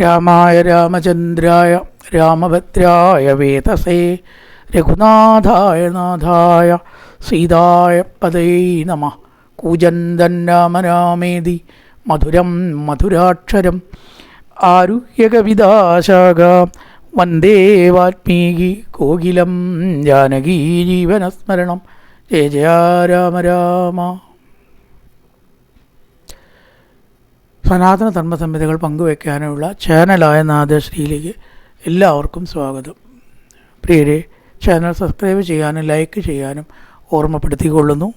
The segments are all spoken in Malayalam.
രാമായ രാമചന്ദ്രായ രാമഭദ്രായ വേതസേ രഘുനാഥായ നാഥായ സീതായ പതേ നമ. കൂജന്തൻ രാമരാമേതി മധുരം മധുരാക്ഷരം. ആരുഹ്യകവിതാശാഖ വന്ദേ വാൽമീകി കോകിലം ജാനകീ ജീവനസ്മരണം. ജയ ജയ രാമ രാമ. സനാതന ധർമ്മസംഹിതകൾ പങ്കുവയ്ക്കാനുള്ള ചാനലായ നാദശ്രീയിലേക്ക് എല്ലാവർക്കും സ്വാഗതം. പ്രിയരെ ചാനൽ സബ്സ്ക്രൈബ് ചെയ്യാനും ലൈക്ക് ചെയ്യാനും ഓർമ്മപ്പെടുത്തിക്കൊള്ളുന്നു.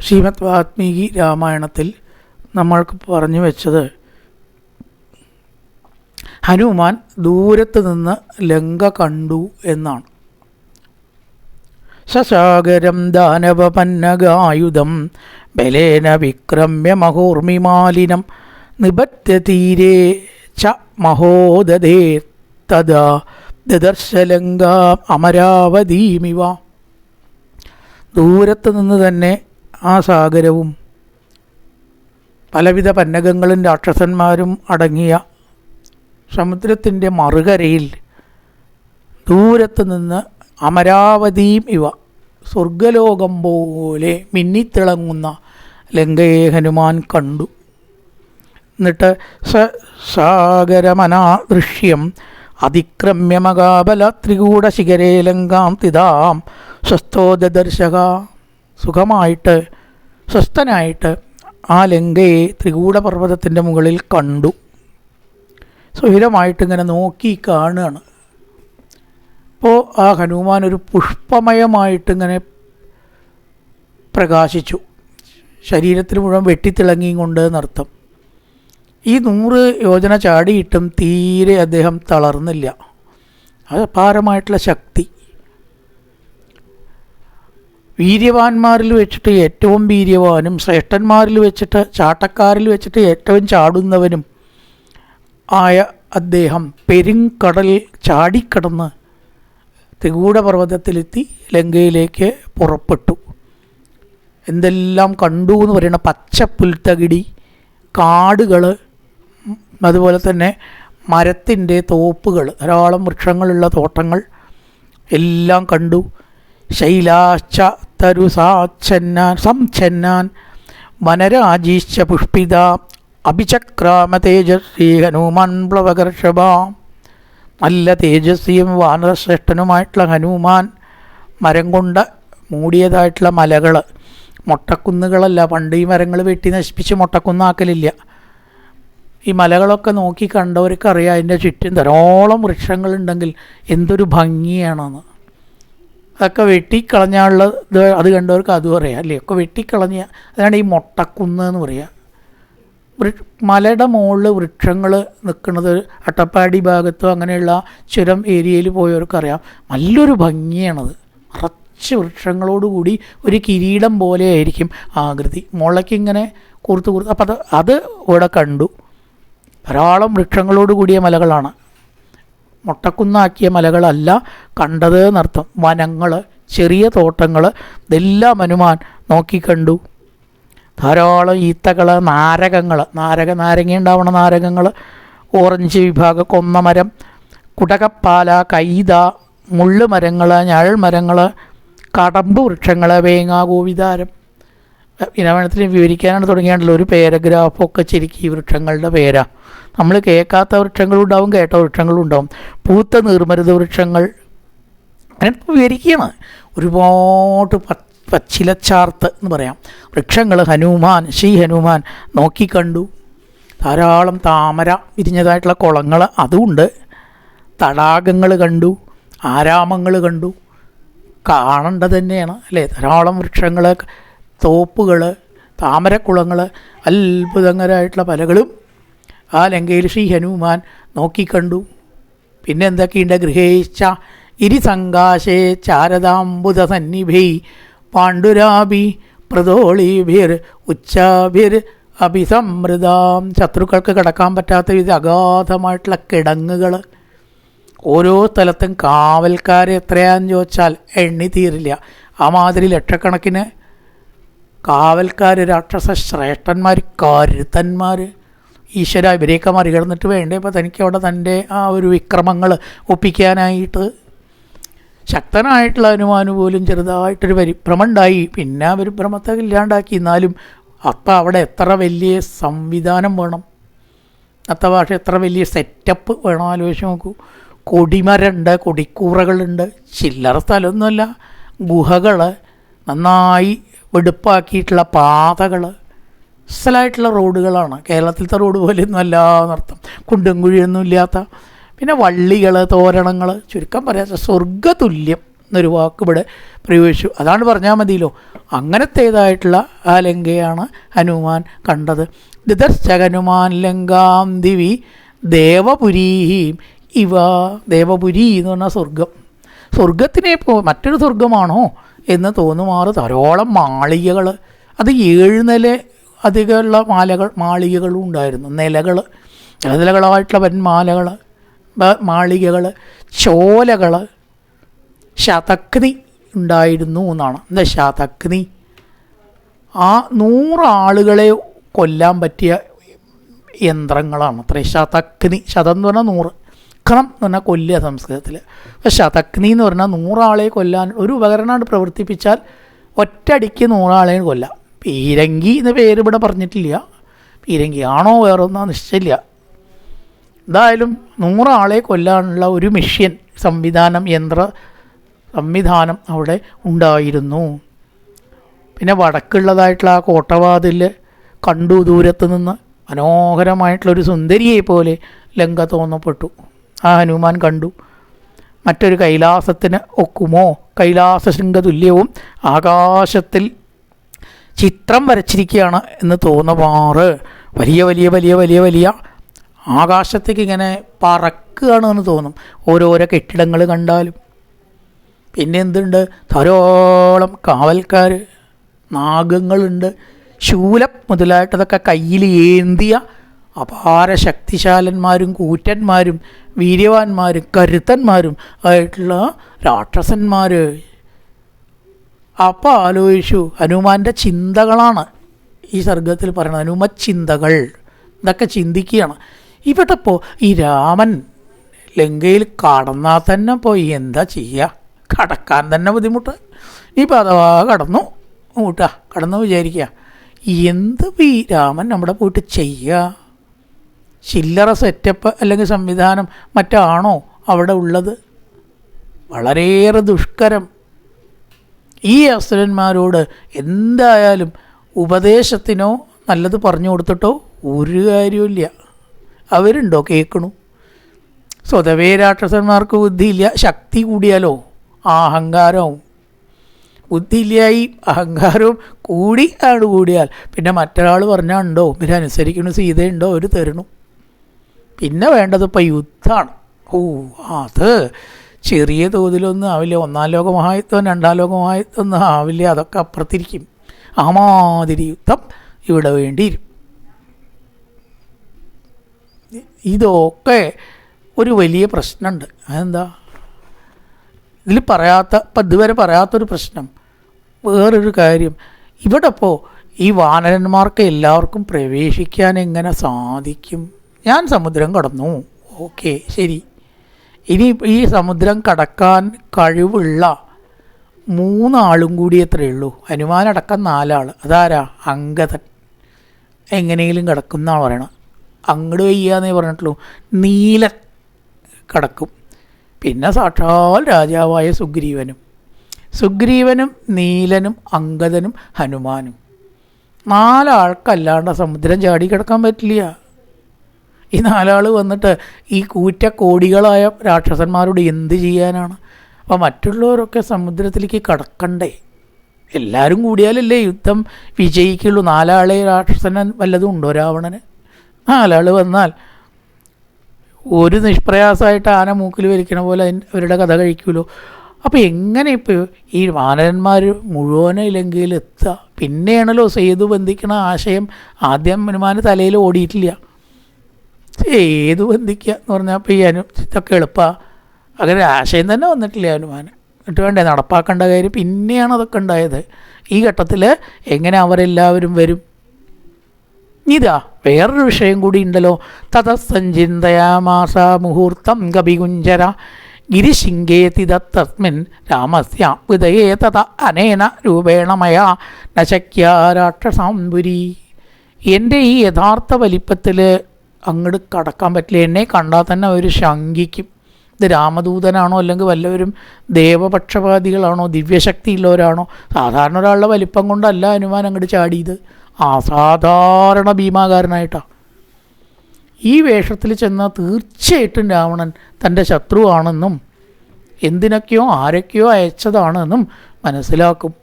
ശ്രീമദ് വാത്മീകി രാമായണത്തിൽ നമ്മൾക്ക് പറഞ്ഞു വെച്ചത് ഹനുമാൻ ദൂരത്ത് നിന്ന് ലങ്ക കണ്ടു എന്നാണ്. സസാഗരം ദാനവപന്നകായുധം ബലേന വിക്രമ്യ മഹോർമിമാലിനം നിബദ്ധ്യ തീരേ ച മഹോദേ തദാ ദദർശലങ്ക അമരാവതീമിവ. ദൂരത്ത് നിന്ന് തന്നെ ആ സാഗരവും പലവിധ പന്നകങ്ങളും രാക്ഷസന്മാരും അടങ്ങിയ സമുദ്രത്തിന്റെ മറുകരയിൽ ദൂരത്ത് നിന്ന് അമരാവതിയും ഇവ സ്വർഗലോകം പോലെ മിന്നിത്തിളങ്ങുന്ന ലങ്കയെ ഹനുമാൻ കണ്ടു. എന്നിട്ട് സ സാഗരമനാദൃശ്യം അതിക്രമ്യ മകാബല ത്രികൂടശിഖരേ ലങ്കാം തിതാം സ്വസ്ഥോദർശക സുഖമായിട്ട് സ്വസ്ഥനായിട്ട് ആ ലങ്കയെ ത്രികൂടപർവതത്തിന്റെ മുകളിൽ കണ്ടു. സുഹിരമായിട്ട് ഇങ്ങനെ നോക്കി കാണുകയാണ്. അപ്പോൾ ആ ഹനുമാൻ ഒരു പുഷ്പമയമായിട്ടിങ്ങനെ പ്രകാശിച്ചു. ശരീരത്തിൽ മുഴുവൻ വെട്ടിത്തിളങ്ങിയും കൊണ്ട് എന്നർത്ഥം. ഈ നൂറ് യോജന ചാടിയിട്ടും തീരെ അദ്ദേഹം തളർന്നില്ല. അത് അപാരമായിട്ടുള്ള ശക്തി. വീര്യവാന്മാരിൽ വെച്ചിട്ട് ഏറ്റവും വീര്യവാനും ശ്രേഷ്ഠന്മാരിൽ വെച്ചിട്ട് ചാട്ടക്കാരിൽ വെച്ചിട്ട് ഏറ്റവും ചാടുന്നവനും ആയ അദ്ദേഹം പെരുങ്കടൽ ചാടിക്കടന്ന് ത്രികൂടപർവതത്തിലെത്തി ലങ്കയിലേക്ക് പുറപ്പെട്ടു. എന്തെല്ലാം കണ്ടു എന്ന് പറയുന്ന പച്ച പുൽത്തകിടി കാടുകൾ അതുപോലെ തന്നെ മരത്തിന്റെ തോപ്പുകൾ ധാരാളം വൃക്ഷങ്ങളുള്ള തോട്ടങ്ങൾ എല്ലാം കണ്ടു. ശൈലാശ്ച തരുസാച്ഛന്നാൻ സംഛന്നാൻ വനരാജീശ്ച പുഷ്പിത അഭിചക്രാമ തേജസ്വി ഹനുമാൻ പ്ലവകർഷഭ. നല്ല തേജസ്വിയും വാനരശ്രേഷ്ഠനുമായിട്ടുള്ള ഹനുമാൻ മരം കൊണ്ട് മൂടിയതായിട്ടുള്ള മലകൾ മുട്ടക്കുന്നുകളല്ല പണ്ട് ഈ മരങ്ങൾ വെട്ടി നശിപ്പിച്ച് മുട്ടക്കുന്നാക്കലില്ല. ഈ മലകളൊക്കെ നോക്കി കണ്ടവർക്കറിയാം അതിന്റെ ചുറ്റും ധാരാളം വൃക്ഷങ്ങളുണ്ടെങ്കിൽ എന്തൊരു ഭംഗിയാണെന്ന്. അതൊക്കെ വെട്ടിക്കളഞ്ഞാലുള്ള ഇത് അത് കണ്ടവർക്ക് അതും അറിയാം അല്ലേ? ഒക്കെ വെട്ടിക്കളഞ്ഞ അതാണ് ഈ മുട്ടക്കുന്ന് എന്ന് പറയുക മലയുടെ മുകളിൽ വൃക്ഷങ്ങൾ നിൽക്കുന്നത് അട്ടപ്പാടി ഭാഗത്തോ അങ്ങനെയുള്ള ചുരം ഏരിയയിൽ പോയവർക്കറിയാം. നല്ലൊരു ഭംഗിയാണത്. നിറച്ച് വൃക്ഷങ്ങളോടുകൂടി ഒരു കിരീടം പോലെ ആയിരിക്കും ആകൃതി. മുളയ്ക്ക് ഇങ്ങനെ കൂർത്ത് കൂർത്ത്. അപ്പം അത് അത് ഇവിടെ കണ്ടു. ധാരാളം വൃക്ഷങ്ങളോട് കൂടിയ മലകളാണ്. മുട്ടക്കുന്നാക്കിയ മലകളല്ല കണ്ടത് എന്നർത്ഥം. വനങ്ങൾ ചെറിയ തോട്ടങ്ങൾ ഇതെല്ലാം ഹനുമാൻ നോക്കിക്കണ്ടു ധാരാളം ഈത്തകൾ നാരകങ്ങൾ നാരക നാരങ്ങ ഉണ്ടാവണ നാരകങ്ങൾ ഓറഞ്ച് വിഭാഗ കൊന്നമരം. കുടകപ്പാല കൈത മുള്ളുമരങ്ങൾ ഞഴൽമരങ്ങൾ കടമ്പ് വൃക്ഷങ്ങൾ വേങ്ങ ഗോവിതാരം ഇനവനത്തിൽ വിവരിക്കാനാണ് തുടങ്ങിയാണല്ലോ ഒരു പാരഗ്രാഫൊക്കെ ശരിക്കും ഈ വൃക്ഷങ്ങളുടെ പേരാണ് നമ്മൾ കേൾക്കാത്ത വൃക്ഷങ്ങളും ഉണ്ടാവും കേട്ട വൃക്ഷങ്ങളും ഉണ്ടാവും. പൂത്ത നീർമരുത് വൃക്ഷങ്ങൾ. അങ്ങനെ വിവരിക്കുകയാണ്. ഒരുപാട് പ- പച്ചിലച്ചാർത്ത് എന്ന് പറയാം. വൃക്ഷങ്ങൾ ഹനുമാൻ ശ്രീ ഹനുമാൻ നോക്കിക്കണ്ടു ധാരാളം താമര വിരിഞ്ഞതായിട്ടുള്ള കുളങ്ങൾ അതുണ്ട്. തടാകങ്ങൾ കണ്ടു. ആരാമങ്ങൾ കണ്ടു. കാണേണ്ടത് തന്നെയാണ് അല്ലേ? ധാരാളം വൃക്ഷങ്ങൾ തോപ്പുകൾ താമരക്കുളങ്ങൾ അത്ഭുതകരമായിട്ടുള്ള പലകളും ആ ലങ്കയിൽ ശ്രീ ഹനുമാൻ നോക്കിക്കണ്ടു പിന്നെ എന്തൊക്കെയുണ്ട്? ഗൃഹേശ്ച ഇരിസങ്കാശേ ചാരദാംബുധ സന്നിഭൈ പാണ്ഡുരാഭി പ്രതോളീഭിർ ഉച്ചാഭിർ അഭിസമൃതാം ശത്രുക്കൾക്ക് കിടക്കാൻ പറ്റാത്ത വിധ അഗാധമായിട്ടുള്ള കിടങ്ങുകൾ. ഓരോ സ്ഥലത്തും കാവൽക്കാർ എത്രയാന്ന് ചോദിച്ചാൽ എണ്ണി തീരില്ല. ആ മാതിരി ലക്ഷക്കണക്കിന് കാവൽക്കാർ രാക്ഷസ ശ്രേഷ്ഠന്മാർ കരുത്തന്മാർ ഈശ്വര ഇവരെയൊക്കെ മറികടന്നിട്ട് വേണ്ടേ? അപ്പോൾ തനിക്ക് അവിടെ തന്റെ ആ ഒരു വിക്രമങ്ങൾ ഒപ്പിക്കാനായിട്ട് ശക്തനായിട്ടുള്ള ഹനുമാന് പോലും ചെറുതായിട്ടൊരു പരിഭ്രമം ഉണ്ടായി പിന്നെ ആ പരിഭ്രമത്തെ ഇല്ലാണ്ടാക്കി. എന്നാലും അപ്പം അവിടെ എത്ര വലിയ സംവിധാനം വേണം? അത്ത ഭാഷ എത്ര വലിയ സെറ്റപ്പ് വേണം? ആലോചിച്ച് നോക്കൂ. കൊടിമരമുണ്ട് കൊടിക്കൂറകളുണ്ട്. ചില്ലറ സ്ഥലമൊന്നുമല്ല. ഗുഹകൾ നന്നായി വെടുപ്പാക്കിയിട്ടുള്ള പാതകൾ അസലായിട്ടുള്ള റോഡുകളാണ്. കേരളത്തിലത്തെ റോഡ് പോലെയൊന്നും അല്ല എന്നർത്ഥം. കുണ്ടും കുഴിയൊന്നും ഇല്ലാത്ത പിന്നെ വള്ളികൾ തോരണങ്ങൾ ചുരുക്കം പറയാത്ത സ്വർഗതുല്യം എന്നൊരു വാക്ക് ഇവിടെ പ്രയോഗിച്ചു. അതാണ് പറഞ്ഞാൽ മതിയല്ലോ. അങ്ങനത്തേതായിട്ടുള്ള ആ ലങ്കയാണ് ഹനുമാൻ കണ്ടത്. ദിദർശ ഹനുമാൻ ലങ്കാം ദിവി ദേവപുരീം ഇവ. ദേവപുരി എന്ന് പറഞ്ഞാൽ സ്വർഗം. സ്വർഗത്തിനെ ഇപ്പോൾ മറ്റൊരു സ്വർഗമാണോ എന്ന് തോന്നുമാറ് ധാരാളം മാളികകൾ. അത് ഏഴ് അധികമുള്ള മാലകൾ മാളികകളും ഉണ്ടായിരുന്നു. നിലകൾ. നിലകളായിട്ടുള്ള വൻമാലകൾ മാളികകൾ ചോലകൾ ശതഗ്നി ഉണ്ടായിരുന്നു എന്നാണ്. എന്താ ശതഗ്നി ആ നൂറാളുകളെ കൊല്ലാൻ പറ്റിയ യന്ത്രങ്ങളാണ്. അത്ര ശതഗ്നി ശതം എന്ന് പറഞ്ഞാൽ നൂറ്. ക്രം എന്ന് പറഞ്ഞാൽ കൊല്ലുക സംസ്കൃതത്തിൽ. അപ്പോൾ ശതഗ്നി എന്ന് പറഞ്ഞാൽ നൂറാളെ കൊല്ലാൻ ഒരു ഉപകരണമാണ് പ്രവർത്തിപ്പിച്ചാൽ ഒറ്റടിക്ക് നൂറാളെ കൊല്ലാം. പീരങ്കി എന്ന പേര് ഇവിടെ പറഞ്ഞിട്ടില്ല. പീരങ്കി ആണോ വേറൊന്നോ നിശ്ചയില്ല എന്തായാലും നൂറാളെ കൊല്ലാനുള്ള ഒരു മെഷ്യൻ സംവിധാനം യന്ത്ര സംവിധാനം അവിടെ ഉണ്ടായിരുന്നു. പിന്നെ വടക്കുള്ളതായിട്ടുള്ള ആ കോട്ടവാതിൽ കണ്ടു ദൂരത്ത് നിന്ന് മനോഹരമായിട്ടുള്ളൊരു സുന്ദരിയെ പോലെ ലങ്ക തോന്നപ്പെട്ടു. ആ ഹനുമാൻ കണ്ടു. മറ്റൊരു കൈലാസത്തിന് ഒക്കുമോ? കൈലാസ ശൃംഗതുല്യവും ആകാശത്തിൽ ചിത്രം വരച്ചിരിക്കുകയാണ് എന്ന് തോന്നുമാറ് വലിയ വലിയ വലിയ വലിയ വലിയ ആകാശത്തേക്ക് ഇങ്ങനെ പറക്കുകയാണ് എന്ന് തോന്നും. ഓരോരോ കെട്ടിടങ്ങൾ കണ്ടാലും. പിന്നെ എന്തുണ്ട്? ധാരോളം കാവൽക്കാർ നാഗങ്ങളുണ്ട്. ശൂലം മുതലായിട്ടതൊക്കെ കയ്യിൽ ഏന്തിയ അപാര ശക്തിശാലന്മാരും കൂറ്റന്മാരും വീര്യവാന്മാരും കരുത്തന്മാരും ആയിട്ടുള്ള രാക്ഷസന്മാർ. അപ്പോൾ ആലോചിച്ചു ഹനുമാന്റെ ചിന്തകളാണ് ഈ സർഗത്തിൽ പറയുന്നത്. ഹനുമ ചിന്തകൾ ഇതൊക്കെ ചിന്തിക്കുകയാണ്. ഇവിടെ ഇപ്പോൾ ഈ രാമൻ ലങ്കയിൽ കടന്നാൽ തന്നെ പോയി. എന്താ ചെയ്യുക കടക്കാൻ തന്നെ ബുദ്ധിമുട്ട്. ഇനിയിപ്പോൾ അഥവാ കടന്നു. കൂട്ടാ കടന്നു വിചാരിക്കുക എന്ത് ഈ രാമൻ നമ്മുടെ പോയിട്ട് ചെയ്യുക ചില്ലറ സെറ്റപ്പ് അല്ലെങ്കിൽ സംവിധാനം മറ്റാണോ അവിടെ ഉള്ളത്? വളരെയേറെ ദുഷ്കരം. ഈ അസുരന്മാരോട് എന്തായാലും ഉപദേശത്തിനോ നല്ലത് പറഞ്ഞു കൊടുത്തിട്ടോ ഒരു കാര്യമില്ല അവരുണ്ടോ കേൾക്കണു സ്വതവേ രാക്ഷസന്മാർക്ക് ബുദ്ധിയില്ല ശക്തി കൂടിയാലോ? ആ അഹങ്കാരവും. ബുദ്ധിയില്ലായി അഹങ്കാരവും കൂടി ആണ് കൂടിയാൽ പിന്നെ മറ്റൊരാൾ പറഞ്ഞാൽ ഉണ്ടോ? ഇവരനുസരിക്കണ സീതയുണ്ടോ അവർ തരണു. പിന്നെ വേണ്ടത് ഇപ്പം യുദ്ധമാണ് ഓ അത് ചെറിയ തോതിലൊന്നും ആവില്ല. ഒന്നാം ലോക രണ്ടാം ലോക ഒന്നും ആവില്ല. അതൊക്കെ അപ്പുറത്തിരിക്കും. ആ മാതിരി യുദ്ധം ഇവിടെ വേണ്ടിയിരിക്കും. ഇതൊക്കെ ഒരു വലിയ പ്രശ്നമുണ്ട്. അതെന്താ? ഇതിൽ പറയാത്ത ഇപ്പം ഇതുവരെ പറയാത്തൊരു പ്രശ്നം. വേറൊരു കാര്യം. ഇവിടെ ഇപ്പോൾ ഈ വാനരന്മാർക്ക് എല്ലാവർക്കും പ്രവേശിക്കാൻ എങ്ങനെ സാധിക്കും? ഞാൻ സമുദ്രം കടന്നു. ഓക്കെ ശരി. ഇനി ഈ സമുദ്രം കടക്കാൻ കഴിവുള്ള മൂന്നാളും കൂടി എത്രയേ ഉള്ളൂ. ഹനുമാനടക്കം നാലാൾ അതാരാ? അങ്കദൻ. എങ്ങനെയെങ്കിലും കിടക്കും പറയണത് അങ്ങോട്ട് വയ്യാന്നേ പറഞ്ഞിട്ടുള്ളൂ. നീല കടക്കും. പിന്നെ സാക്ഷാൽ രാജാവായ സുഗ്രീവനും. സുഗ്രീവനും നീലനും അങ്കദനും ഹനുമാനും. നാലാൾക്കല്ലാണ്ട് സമുദ്രം ചാടി കിടക്കാൻ പറ്റില്ല. ഈ നാലാൾ വന്നിട്ട് ഈ കൂറ്റ കോടികളായ രാക്ഷസന്മാരോട് എന്ത് ചെയ്യാനാണ്? അപ്പോൾ മറ്റുള്ളവരൊക്കെ സമുദ്രത്തിലേക്ക് കടക്കണ്ടേ? എല്ലാവരും കൂടിയാലല്ലേ യുദ്ധം വിജയിക്കുള്ളൂ. നാലാളെ രാക്ഷസന് വല്ലതും ഉണ്ടോ രാവണന്? നാലാൾ വന്നാൽ ഒരു നിഷ്പ്രയാസമായിട്ട് ആന മൂക്കിൽ വലിക്കണ പോലെ അവരുടെ കഥ കഴിക്കുമല്ലോ. അപ്പോൾ എങ്ങനെ ഇപ്പോൾ ഈ വാനരന്മാർ മുഴുവനും ഇല്ലെങ്കിൽ എത്തുക? പിന്നെയാണല്ലോ സേതു ബന്ധിക്കണ ആശയം. ആദ്യം ഹനുമാന് തലയിൽ ഓടിയിട്ടില്ല. സേതു ബന്ധിക്കുക എന്ന് പറഞ്ഞാൽ അപ്പോൾ ഈ അനു ഇതൊക്കെ എളുപ്പമാണ് അങ്ങനെ ആശയം തന്നെ വന്നിട്ടില്ല ഹനുമാൻ എന്നിട്ട് വേണ്ടേ നടപ്പാക്കേണ്ട കാര്യം പിന്നെയാണ് അതൊക്കെ ഉണ്ടായത്. ഈ ഘട്ടത്തിൽ എങ്ങനെ അവരെല്ലാവരും വരും? ഇതാ വേറൊരു വിഷയം കൂടി ഉണ്ടല്ലോ. തതസഞ്ചിന്തയാമാസ മുഹൂർത്തം കപികുഞ്ചര. ഗിരിശിംഗേതി തസ്മിൻ രാമസ്യ ഉദയേ തത അനേന രൂപേണ മയാ. നശക്യ രാക്ഷസാംബുരി എന്റെ ഈ യഥാർത്ഥ വലിപ്പത്തിൽ അങ്ങോട്ട് കടക്കാൻ പറ്റില്ല. എന്നെ കണ്ടാൽ തന്നെ അവർ ശങ്കിക്കും. ഇത് രാമദൂതനാണോ അല്ലെങ്കിൽ വല്ലവരും ദേവപക്ഷപാതികളാണോ ദിവ്യശക്തിയുള്ളവരാണോ? സാധാരണ ഒരാളുടെ വലിപ്പം കൊണ്ടല്ല ഹനുമാൻ അങ്ങോട്ട് ചാടിയത്. അസാധാരണ ഭീമാകാരനായിട്ടാണ് ഈ വേഷത്തിൽ ചെന്നാൽ തീർച്ചയായിട്ടും രാവണൻ തന്റെ ശത്രുവാണെന്നും എന്തിനൊക്കെയോ ആരൊക്കെയോ അയച്ചതാണെന്നും മനസ്സിലാക്കും.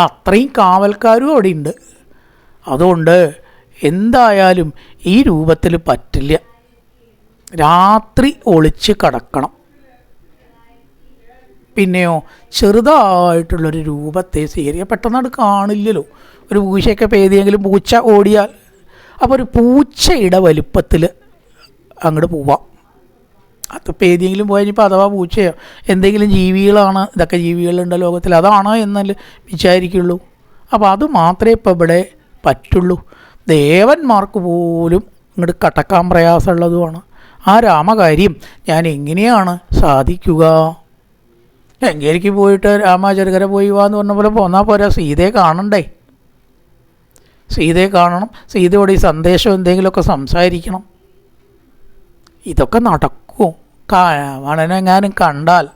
അത്രയും കാവൽക്കാരും അവിടെ ഉണ്ട്. അതുകൊണ്ട് എന്തായാലും ഈ രൂപത്തിൽ പറ്റില്ല. രാത്രി ഒളിച്ച് കടക്കണം. പിന്നെയോ ചെറുതായിട്ടുള്ളൊരു രൂപത്തെ സ്വീകരിക്കുക പെട്ടെന്ന് അത് കാണില്ലല്ലോ. ഒരു പൂച്ചയൊക്കെ പേതിയെങ്കിലും പൂച്ച ഓടിയാൽ അപ്പോൾ ഒരു പൂച്ചയുടെ വലുപ്പത്തിൽ അങ്ങോട്ട് പോവാം. അതിപ്പോൾ ഏതെങ്കിലും പോയാൽ ഇപ്പോൾ അഥവാ പൂച്ചയോ എന്തെങ്കിലും ജീവികളാണ് ഇതൊക്കെ ജീവികളുണ്ട് ലോകത്തിൽ അതാണ് എന്നല്ല വിചാരിക്കുള്ളൂ. അപ്പോൾ അത് മാത്രമേ ഇപ്പോൾ ഇവിടെ പറ്റുള്ളൂ. ദേവന്മാർക്ക് പോലും ഇങ്ങോട്ട് കടക്കാൻ പ്രയാസമുള്ളതുമാണ്. ആ രാമകാര്യം ഞാൻ എങ്ങനെയാണ് സാധിക്കുക? ലങ്കയിലേക്ക് പോയിട്ട് രാമാചരകര പോയി വാന്ന് പറഞ്ഞ പോലെ പോന്നാൽ പോരാ. സീതയെ കാണണ്ടേ? സീതയെ കാണണം. സീതയോട് ഈ സന്ദേശം എന്തെങ്കിലുമൊക്കെ സംസാരിക്കണം. ഇതൊക്കെ നടക്കുമോ രാവണനെങ്ങാനും കണ്ടാൽ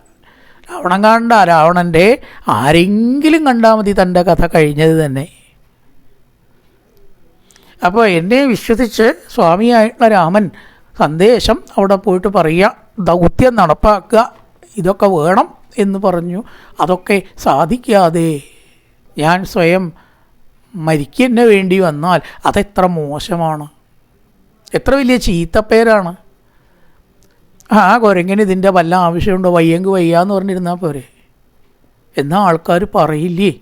രാവണൻ കണ്ട രാവണന്റെ ആരെങ്കിലും കണ്ടാൽ മതി തന്റെ കഥ കഴിഞ്ഞത് തന്നെ. അപ്പോൾ എന്നെ വിശ്വസിച്ച് സ്വാമിയായിട്ടുള്ള രാമൻ സന്ദേശം അവിടെ പോയിട്ട് പറയുക ദൗത്യം നടപ്പാക്കുക ഇതൊക്കെ വേണം. എന്ന് പറഞ്ഞു. അതൊക്കെ സാധിക്കാതെ ഞാൻ സ്വയം മരിക്കന്നെ വേണ്ടി വന്നാൽ അതെത്ര മോശമാണ്. എത്ര വലിയ ചീത്തപ്പേരാണ്. ആ കുരങ്ങിന് ഇതിന്റെ വല്ല ആവശ്യമുണ്ടോ? വയ്യെങ്ക് വയ്യാന്ന് പറഞ്ഞിരുന്നാൽ പോരെ. എന്നാൽ ആൾക്കാർ പറയില്ലേ?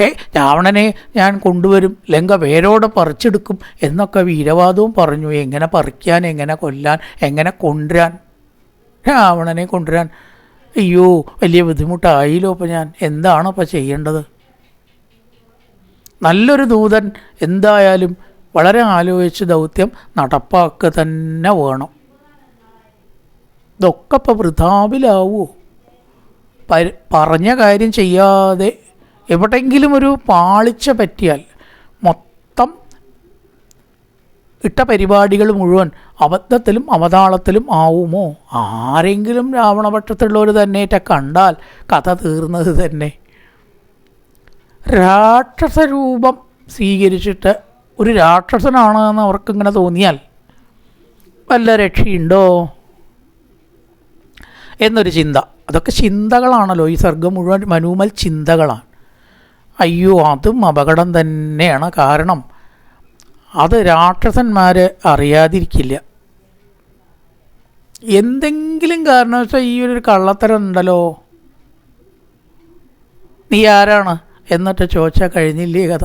ഏ രാവണനെ ഞാൻ കൊണ്ടുവരും. ലങ്ക വേരോടെ പറിച്ചെടുക്കും എന്നൊക്കെ വീരവാദവും പറഞ്ഞു. എങ്ങനെ പറിക്കാൻ എങ്ങനെ കൊല്ലാൻ എങ്ങനെ കൊണ്ടുവരാൻ? രാവണനെ കൊണ്ടുവരാൻ അയ്യോ വലിയ ബുദ്ധിമുട്ടായില്ലോ ഇപ്പം ഞാൻ. എന്താണ് ഇപ്പം ചെയ്യേണ്ടത്? നല്ലൊരു ദൂതൻ എന്തായാലും വളരെ ആലോചിച്ച് ദൗത്യം നടപ്പാക്കുക തന്നെ വേണം. ഇതൊക്കെ ഇപ്പോൾ വൃഥാവിലാവോ പറഞ്ഞ കാര്യം ചെയ്യാതെ എവിടെയെങ്കിലും ഒരു പാളിച്ച പറ്റിയാൽ ഇട്ട പരിപാടികൾ മുഴുവൻ അബദ്ധത്തിലും അവതാളത്തിലും ആവുമോ? ആരെങ്കിലും രാവണപക്ഷത്തുള്ളവർ തന്നെ കണ്ടാൽ കഥ തീർന്നത് തന്നെ. രാക്ഷസരൂപം സ്വീകരിച്ചിട്ട് ഒരു രാക്ഷസനാണ് എന്ന് അവർക്കിങ്ങനെ തോന്നിയാൽ വല്ല രക്ഷയുണ്ടോ? എന്നൊരു ചിന്ത. അതൊക്കെ ചിന്തകളാണല്ലോ. ഈ സർഗം മുഴുവൻ മനൂമൽ ചിന്തകളാണ്. അയ്യോ അതും അപകടം തന്നെയാണ്. കാരണം അത് രാക്ഷസന്മാർ അറിയാതിരിക്കില്ല. എന്തെങ്കിലും കാരണവശാൽ ഈ ഒരു കള്ളത്തരം ഉണ്ടല്ലോ? നീ ആരാണ്? എന്നിട്ട് ചോദിച്ചാൽ കഴിഞ്ഞില്ലേ കഥ.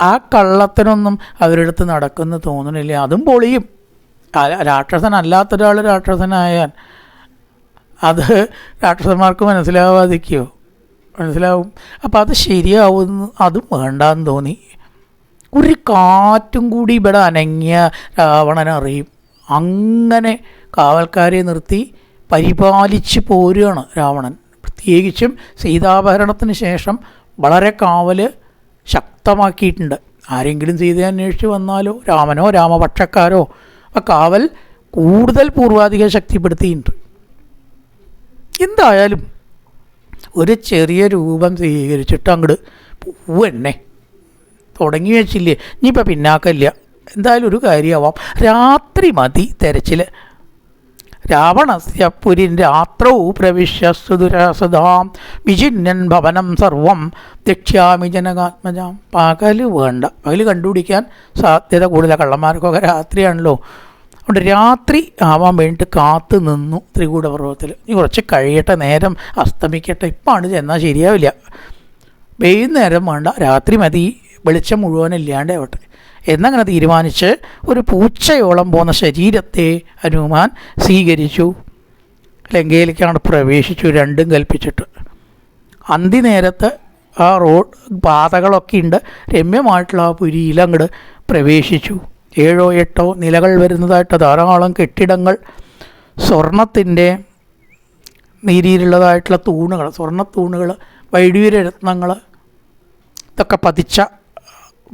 ആ കള്ളത്തിനൊന്നും അവരുടെ അടുത്ത് നടക്കുന്ന തോന്നണില്ല. അതും പൊളിയും. രാക്ഷസനല്ലാത്ത ഒരാൾ രാക്ഷസനായാൽ അത് രാക്ഷസന്മാർക്ക് മനസ്സിലാവാതിരിക്കുമോ മനസ്സിലാവും. അപ്പോൾ അത് ശരിയാവുമെന്ന് അതും വേണ്ടാന്ന് തോന്നി. ഒരു കാറ്റും കൂടി ഇവിടെ അനങ്ങിയ രാവണനറിയും അങ്ങനെ കാവൽക്കാരെ നിർത്തി പരിപാലിച്ച് പോരുകയാണ് രാവണൻ. പ്രത്യേകിച്ചും സീതാപഹരണത്തിന് ശേഷം വളരെ കാവൽ ശക്തമാക്കിയിട്ടുണ്ട്. ആരെങ്കിലും സീതയെ അന്വേഷിച്ച് വന്നാലോ രാമനോ രാമപക്ഷക്കാരോ ആ കാവൽ കൂടുതൽ പൂർവാധികം ശക്തിപ്പെടുത്തിയിട്ടുണ്ട്. എന്തായാലും ഒരു ചെറിയ രൂപം സ്വീകരിച്ചിട്ട് അങ്ങോട്ട് പൂവെണ്ണേ തുടങ്ങി വെച്ചില്ലേ? ഇനിയിപ്പോൾ പിന്നാക്കല്ല എന്തായാലും ഒരു കാര്യമാവാം. രാത്രി മതി തെരച്ചിൽ രാവണസ്യ പുരിൻ രാത്രൗ പ്രവിശ്യ സുദുരാസതാം വിചിന്നൻ ഭവനം സർവം ദക്ഷ്യാമി ജനകാത്മജാം. പകൽ വേണ്ട. പകൽ കണ്ടുപിടിക്കാൻ സാധ്യത കൂടുതൽ കള്ളന്മാർക്കൊക്കെ രാത്രിയാണല്ലോ. അതുകൊണ്ട് രാത്രി ആവാൻ വേണ്ടിയിട്ട് കാത്തു നിന്നു ത്രികൂടപർവതത്തിൽ ഇനി കുറച്ച് കഴിയട്ടെ നേരം അസ്തമിക്കട്ടെ. ഇപ്പാണ് ചെന്നാൽ ശരിയാവില്ല. വൈകുന്നേരം വേണ്ട. രാത്രി മതി. വെളിച്ചം മുഴുവൻ ഇല്ലാണ്ട് ആവട്ടെ. എന്നങ്ങനെ തീരുമാനിച്ച് ഒരു പൂച്ചയോളം പോന്ന ശരീരത്തെ ഹനുമാൻ സ്വീകരിച്ചു. ലങ്കയിലേക്കാണ് പ്രവേശിച്ചു രണ്ടും കൽപ്പിച്ചിട്ട്. അന്തി നേരത്ത് ആ റോഡ് പാതകളൊക്കെ ഉണ്ട്. രമ്യമായിട്ടുള്ള ആ പുരിയിൽ അങ്ങോട്ട് പ്രവേശിച്ചു. ഏഴോ എട്ടോ നിലകൾ വരുന്നതായിട്ട് ധാരാളം കെട്ടിടങ്ങൾ സ്വർണത്തിന്റെ നീരിയിലുള്ളതായിട്ടുള്ള തൂണുകൾ സ്വർണത്തൂണുകൾ തൂണുകൾ വൈഡ്യൂര രത്നങ്ങൾ ഇതൊക്കെ പതിച്ച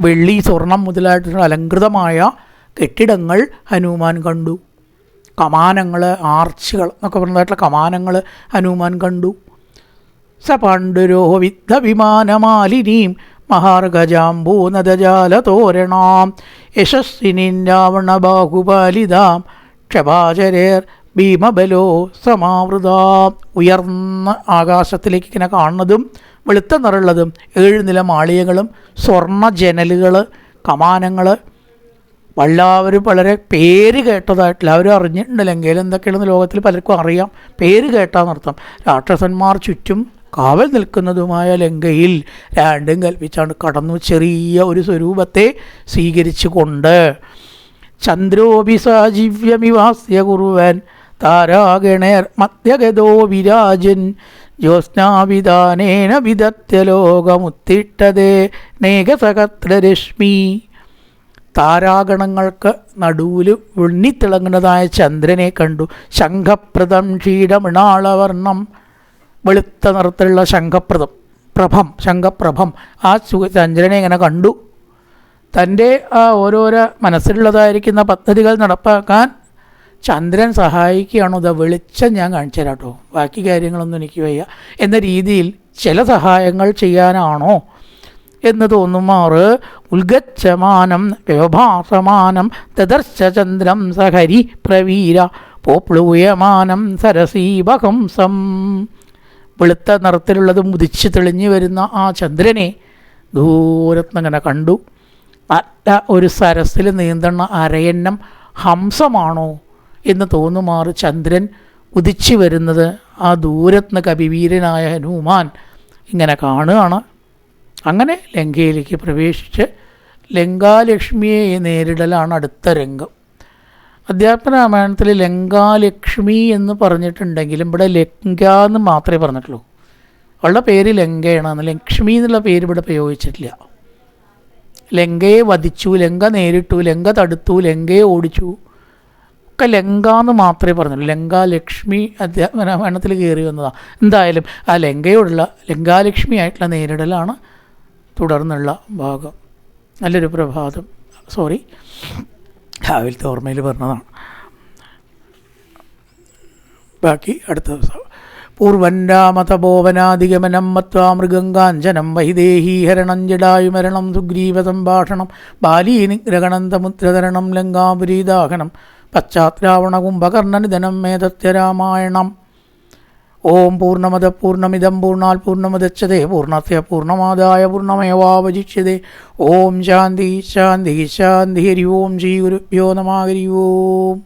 വെള്ളി സ്വർണം മുതലായിട്ടുള്ള അലങ്കൃതമായ കെട്ടിടങ്ങൾ ഹനുമാൻ കണ്ടു. കമാനങ്ങൾ ആർച്ചുകൾ എന്നൊക്കെ പറഞ്ഞതായിട്ടുള്ള കമാനങ്ങൾ ഹനുമാൻ കണ്ടു. സ പാണ്ഡുരോ വിദ്ധ വിമാനമാലിനീം മഹാർഗജാംബൂ നദജാലതോരണാം യശസ്വിനിൻ രാവണ ബാഹുപാലിതാം ക്ഷപാചരേർ ഭീമബലോ സമാവൃതാം. ഉയർന്ന ആകാശത്തിലേക്ക് ഇങ്ങനെ കാണുന്നതും വെളുത്ത നിറമുള്ളതും ഏഴ് നില മാളികകളും സ്വർണ ജനലുകൾ കമാനങ്ങൾ എല്ലാവരും വളരെ പേര് കേട്ടതായിട്ട് എല്ലാവരും അറിഞ്ഞിട്ടുണ്ടല്ലെങ്കിൽ എന്തൊക്കെയാണെന്ന് ലോകത്തിൽ പലർക്കും അറിയാം. പേര് കേട്ടാന്നർത്ഥം. രാക്ഷസന്മാർ ചുറ്റും കാവൽ നിൽക്കുന്നതുമായ ലങ്കയിൽ രണ്ടും കൽപ്പിച്ചാണ് കടന്നു ചെറിയ ഒരു സ്വരൂപത്തെ സ്വീകരിച്ചുകൊണ്ട്. കൊണ്ട് ചന്ദ്രോപി സാജീവ്യമിവാസ്യ കുറുവൻ താരാഗണേർ മധ്യഗതോ വിരാജൻ. ജ്യോത്സ്നാവിധാനേന വിദഗ്ധ്യ ലോകമുത്തിട്ടതേ താരാഗണങ്ങൾക്ക് നടുവിൽ വെണ്ണിത്തിളങ്ങുന്നതായ ചന്ദ്രനെ കണ്ടു. ശംഖപ്രദം ക്ഷീടമിണാളവർണം വെളുത്ത നിറത്തിലുള്ള ശംഖപ്രദം പ്രഭം ശംഖപ്രഭം. ആ ചന്ദ്രനെ ഇങ്ങനെ കണ്ടു. തന്റെ ആ ഓരോരോ മനസ്സിലുള്ളതായിരിക്കുന്ന പദ്ധതികൾ നടപ്പാക്കാൻ ചന്ദ്രൻ സഹായിക്കുകയാണോ ഇതാ വെളിച്ചം ഞാൻ കാണിച്ചു തരാം കേട്ടോ. ബാക്കി കാര്യങ്ങളൊന്നും എനിക്ക് വയ്യ. എന്ന രീതിയിൽ ചില സഹായങ്ങൾ ചെയ്യാനാണോ എന്ന് തോന്നുമാറ് ഉൽഗച്ഛമാനം വ്യവഭാസമാനം തദർശ ചന്ദ്രം സഹരി പ്രവീര പോപ്ലൂയമാനം സരസീപകംസം വെളുത്ത നിറത്തിലുള്ളത് മുതിച്ച് തെളിഞ്ഞു വരുന്ന ആ ചന്ദ്രനെ ദൂരത്തിനങ്ങനെ കണ്ടു. നല്ല ഒരു സരസിൽ നീന്തണ അരയന്നം ഹംസമാണോ? എന്ന് തോന്നുമാറ് ചന്ദ്രൻ ഉദിച്ചു വരുന്നത് ആ ദൂരത്തുനിന്ന് കവിവീരനായ ഹനുമാൻ ഇങ്ങനെ കാണുകയാണ്. അങ്ങനെ ലങ്കയിലേക്ക് പ്രവേശിച്ച് ലങ്കാലക്ഷ്മിയെ നേരിടലാണ് അടുത്ത രംഗം. അധ്യാത്മ രാമായണത്തിൽ ലങ്കാലക്ഷ്മി എന്ന് പറഞ്ഞിട്ടുണ്ടെങ്കിലും ഇവിടെ ലങ്ക എന്ന് മാത്രമേ പറഞ്ഞിട്ടുള്ളൂ. അവളുടെ പേര് ലങ്കയാണ് ലക്ഷ്മി എന്നുള്ള പേര് ഇവിടെ പ്രയോഗിച്ചിട്ടില്ല. ലങ്കയെ വധിച്ചു ലങ്ക നേരിട്ടു ലങ്ക തടുത്തു ലങ്കയെ ഓടിച്ചു. ഒക്കെ ലങ്ക എന്ന് മാത്രമേ പറഞ്ഞുള്ളൂ. ലങ്കാലക്ഷ്മി അധ്യാത്മ രാമായണത്തിൽ കയറി വന്നതാണ് എന്തായാലും ആ ലങ്കയോടുള്ള ലങ്കാലക്ഷ്മി ആയിട്ടുള്ള നേരിടലാണ് തുടർന്നുള്ള ഭാഗം. നല്ലൊരു പ്രഭാതം. സോറി രാവിലത്തെ ഓർമ്മയിൽ പറഞ്ഞതാണ്. ബാക്കി അടുത്ത ദിവസം. പൂർവൻ രാമതപോവനാധിഗമനം മത്വാ മൃഗങ്കാഞ്ചനം വൈദേഹീഹരണം ജഡായുമരണം സുഗ്രീവ സംഭാഷണം ബാലീനിഗ്രഹണം തമുദ്രതരണം ലങ്കാപുരീദാഹനം പശ്ചാത്രാവണ കുംഭകർണനിധനം മേധത്യ രാമായണം ഓം പൂർണമത പൂർണമിതം പൂർണാൽ പൂർണമതച്ചതേ പൂർണത്തെ പൂർണമാതായ പൂർണമേവാവശിഷ്യതേ ഓം ശാന്തി ശാന്തി ശാന്തി ഹരി ഓം ശ്രീ ഗുരുഭ്യോ നമ ഹരി ഓം.